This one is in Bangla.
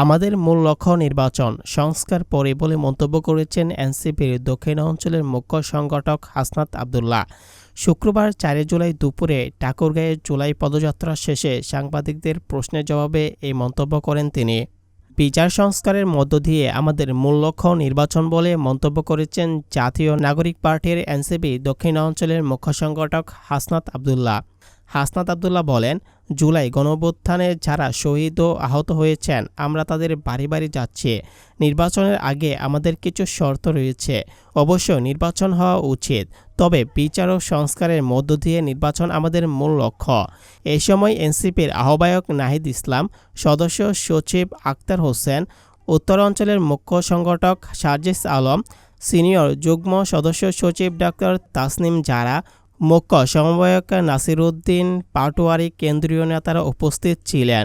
আমাদের মূল লক্ষ্য নির্বাচন, সংস্কার পরে বলে মন্তব্য করেছেন এনসিপির দক্ষিণ অঞ্চলের মুখ্য সংগঠক হাসনাত আবদুল্লাহ। শুক্রবার চারে জুলাই দুপুরে ঠাকুরগাঁয়ে জুলাই পদযাত্রা শেষে সাংবাদিকদের প্রশ্নের জবাবে এই মন্তব্য করেন তিনি। বিচার সংস্কারের মধ্য দিয়ে আমাদের মূল লক্ষ্য নির্বাচন বলে মন্তব্য করেছেন জাতীয় নাগরিক পার্টির এনসিপি দক্ষিণ অঞ্চলের মুখ্য সংগঠক হাসনাত আবদুল্লাহ। হাসনাত আবদুল্লাহ বলেন জুলাই গণঅভ্যুত্থানে যারা শহীদ ও আহত হয়েছেন, আমরা তাদের বাড়ি বাড়ি যাচ্ছি। নির্বাচনের আগে আমাদের কিছু শর্ত রয়েছে। অবশ্য নির্বাচন হওয়া উচিত, তবে বিচার ও সংস্কারের মধ্য দিয়ে নির্বাচন আমাদের মূল লক্ষ্য। এই সময় এনসিপির আহ্বায়ক নাহিদ ইসলাম, সদস্য সচিব আক্তার হোসেন উত্তরাঞ্চলের মুখ্য সংগঠক সার্জিস আলম, সিনিয়র যুগ্ম সদস্য সচিব ডাক্তার তাসনিম জারা মুখ্য সমন্বয়ক নাসিরুদ্দিন পাটোয়ারি কেন্দ্রীয় নেতারা উপস্থিত ছিলেন।